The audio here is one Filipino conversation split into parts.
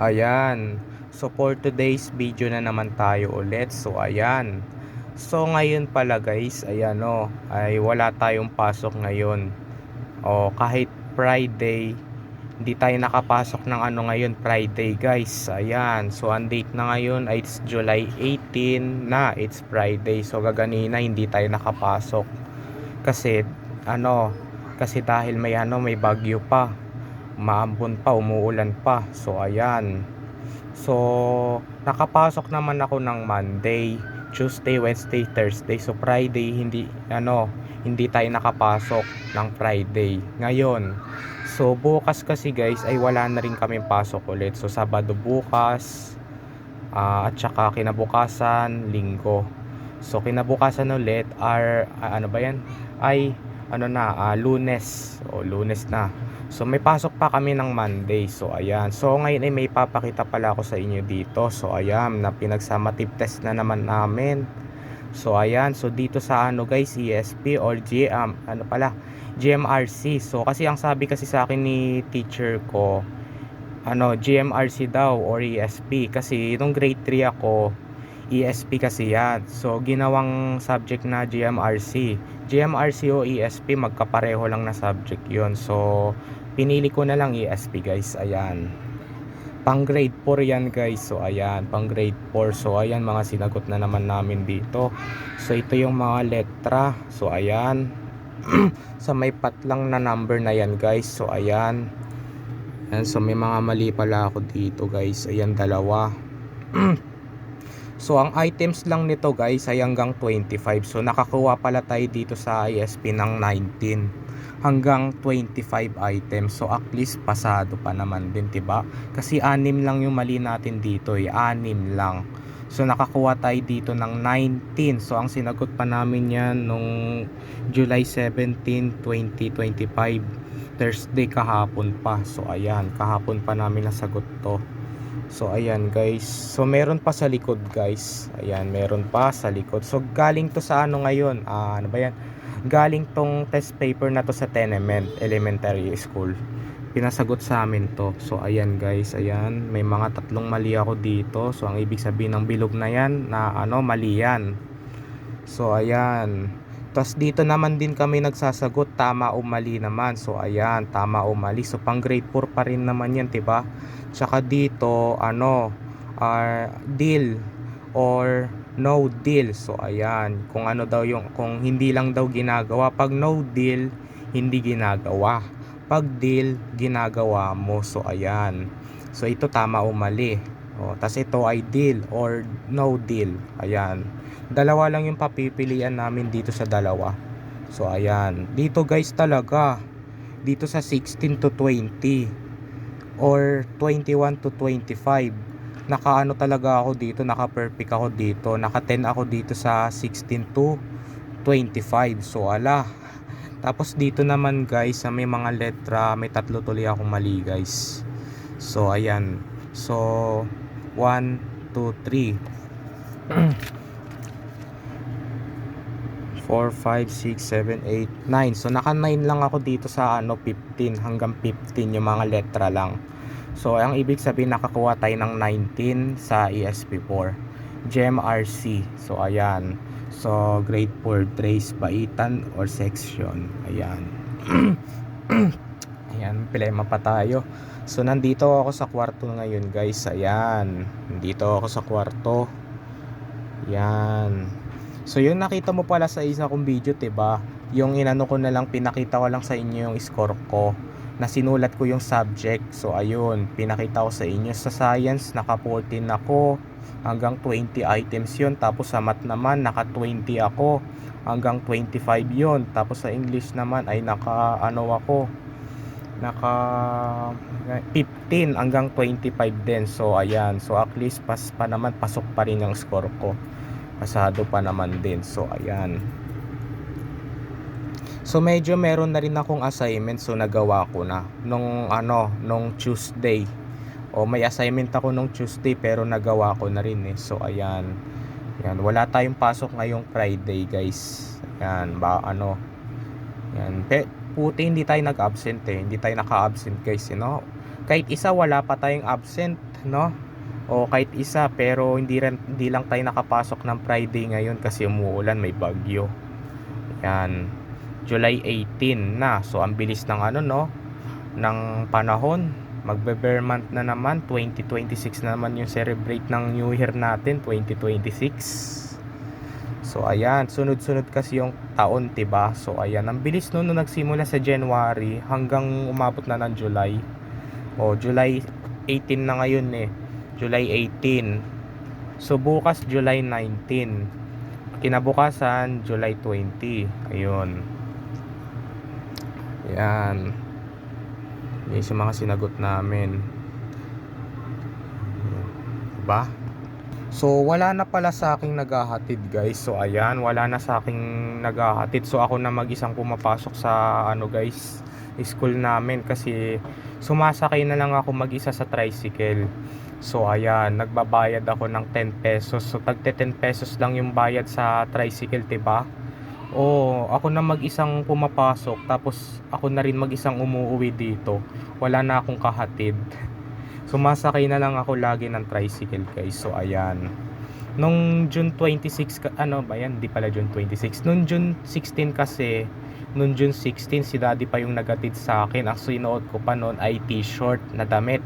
Ayan. So for today's video na naman tayo ulit. So ayan. So ngayon pala guys, ayan o, ay wala tayong pasok ngayon. O kahit Friday, hindi tayo nakapasok ng ano ngayon, Friday guys. Ayan. So ang date na ngayon ay it's July 18 na, it's Friday. So gaganina hindi tayo nakapasok. Kasi ano, kasi dahil may ano, may bagyo pa. Maambon pa, umuulan pa. So ayan. So, nakapasok naman ako ng Monday, Tuesday, Wednesday, Thursday. So, Friday, hindi, ano, hindi tayo nakapasok ng Friday. Ngayon, so, bukas kasi guys, ay wala na rin kami pasok ulit. So, Sabado bukas, ah, at saka kinabukasan, Linggo. So, kinabukasan ulit, are, ah, ano ba yan? Ay, ano na, ah, Lunes. O, Lunes na. So may pasok pa kami ng Monday. So ayan. So ngayon ay may papakita pala ako sa inyo dito. So ayan, na pinagsama tip test na naman namin. So ayan, so dito sa ano guys, ESP or GM, ano pala, GMRC. So kasi ang sabi kasi sa akin ni teacher ko, ano, GMRC daw or ESP kasi nung grade 3 ako, ESP kasi yan. So ginawang subject na GMRC. GMRC o ESP magkapareho lang na subject 'yon. So pinili ko na lang ESP guys. Ayan. Pang grade 4 yan guys. So ayan. Pang grade 4 so ayan mga sinagot na naman namin dito. So ito yung mga letra. So ayan. Sa may pat lang na number na yan guys. So ayan. Ayan so may mga mali pala ako dito guys. Ayan dalawa So ang items lang nito guys ay hanggang 25. So nakakuha pala tayo dito sa ISP ng 19 hanggang 25 items. So at least pasado pa naman din 'di ba? Kasi anim lang yung mali natin dito, eh. anim lang. So nakakuha tayo dito ng 19. So ang sinagot pa namin 'yan nung July 17, 2025. Thursday kahapon pa. So ayan, kahapon pa namin nasagot 'to. So ayan guys. So meron pa sa likod guys. Ayan, meron pa sa likod. So galing to sa ano ngayon? Ah, ano ba 'yan? Galing tong test paper na to sa Tenement Elementary School. Pinasagot sa amin to. So ayan guys, ayan, may mga tatlong mali ako dito. So ang ibig sabihin ng bilog na 'yan na ano, mali 'yan. So ayan. Tapos dito naman din kami nagsasagot tama o mali naman. So ayan, tama o mali. So pang grade 4 pa rin naman 'yan, 'di ba? Tsaka dito, ano, are deal or no deal. So ayan, kung ano daw yung kung hindi lang daw ginagawa, pag no deal, hindi ginagawa. Pag deal, ginagawa mo. So ayan. So ito tama o mali. O, tas ito ay deal or no deal. Ayan. Dalawa lang yung papipilian namin dito sa dalawa. So ayan. Dito guys talaga. Dito sa 16 to 20 or 21 to 25 nakaano talaga ako dito naka perfect ako dito naka 10 ako dito sa 16 to 25 so ala tapos dito naman guys sa may mga letra may tatlo tuloy akong mali guys so ayan so 1 2 3 4, 5, 6, 7, 8, 9. So, naka 9 lang ako dito sa ano, 15 hanggang 15 yung mga letra lang. So, ang ibig sabihin nakakuha tayo ng 19 sa ESP4. GMRC. So, ayan. So, grade 4 trace, baitan, or section. Ayan. ayan, pilema pa tayo. So, nandito ako sa kwarto ngayon, guys. Ayan. Nandito ako sa kwarto. Ayan. So yung nakita mo pala sa isa kong video, ba? Yung inano ko na lang pinakita ko lang sa inyo yung score ko na sinulat ko yung subject. So ayun, pinakita ko sa inyo sa science naka 14 ako hanggang 20 items 'yon. Tapos sa math naman naka 20 ako hanggang 25 'yon. Tapos sa English naman ay naka ano ako naka 15 hanggang 25 din. So ayan, so at least pas pa naman pasok pa rin yung score ko. Pasado pa naman din. So ayan. So medyo meron na rin akong assignment. So nagawa ko na. Nung ano nung Tuesday. O may assignment ako nung Tuesday pero nagawa ko na rin eh. So ayan. Yan wala tayong pasok ngayong Friday guys. Yan ba ano. Yan pe, puti hindi tayo nag-absent eh hindi tayo naka-absent guys you know kahit isa wala pa tayong absent no? O kahit isa pero hindi rin hindi lang tayo nakapasok ng Friday ngayon kasi umuulan, may bagyo. Yan. July 18 na. So ang bilis ng ano no ng panahon. Magbe-bear month na naman 2026 na naman yung celebrate ng New Year natin 2026. So ayan, sunod-sunod kasi yung taon, 'di ba? So ayan, ang bilis noon nung nagsimula sa January hanggang umabot na ng July. O July 18 na ngayon eh. July 18. So bukas July 19. Kinabukasan July 20. Ayun. Yan. Yan yung mga sinagot namin. Diba? So wala na pala sa aking naghahatid guys. So ayan, wala na sa aking naghahatid. So ako na mag-isang pumapasok sa ano guys, school namin kasi sumasakay na lang ako mag-isa sa tricycle. So ayan, nagbabayad ako ng 10 pesos. So tagte 10 pesos lang yung bayad sa tricycle, 'di ba? Oo, ako na mag-isang pumapasok tapos ako na rin mag-isang umuwi dito. Wala na akong kahatid. Sumasakay na lang ako lagi ng tricycle guys. So ayan. Nung June 26, ka- ano ba yan? Di pala June 26. Nung June 16 kasi, nung June 16 si daddy pa yung nagatid sa akin. Ang sinuot ko pa noon ay t-shirt na damit.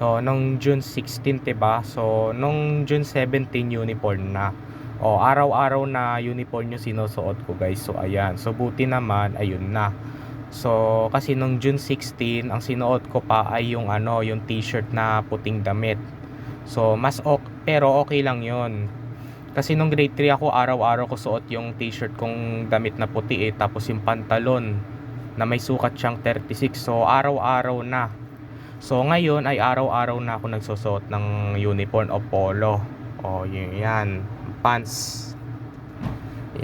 So, nung June 16, 'di ba? So, nung June 17 uniform na. O, araw-araw na uniform yung sinusuot ko, guys. So, ayan. So, buti naman, ayun na. So, kasi nung June 16, ang sinuot ko pa ay yung ano, yung t-shirt na puting damit. So, mas ok, pero okay lang 'yon. Kasi nung grade 3 ako, araw-araw ko suot yung t-shirt kong damit na puti eh, tapos yung pantalon na may sukat siyang 36. So, araw-araw na. So, ngayon ay araw-araw na ako nagsusuot ng uniform o polo. O, yun, yan. Pants.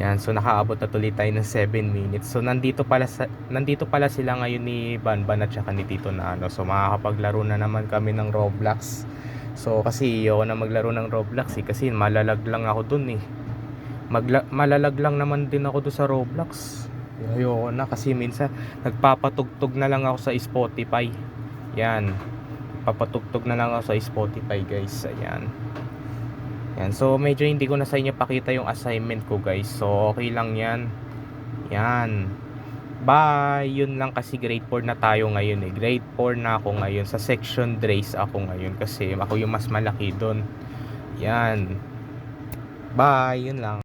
Yan, so nakaabot na tuloy tayo ng 7 minutes. So nandito pala sa, nandito pala sila ngayon ni Banban at saka ni Tito Nano. So makakapaglaro na naman kami ng Roblox. So kasi ayoko na maglaro ng Roblox eh, kasi malalag lang ako dun eh. Magla- malalag lang naman din ako dun sa Roblox. Ayoko na kasi minsan nagpapatugtog na lang ako sa Spotify. Yan. Papatugtog na lang ako sa Spotify guys. Ayan. Yan. So, medyo hindi ko na sa inyo pakita yung assignment ko, guys. So, okay lang yan. Yan. Bye! Yun lang kasi grade 4 na tayo ngayon eh. Grade 4 na ako ngayon. Sa section Drace ako ngayon kasi ako yung mas malaki doon. Yan. Bye! Yun lang.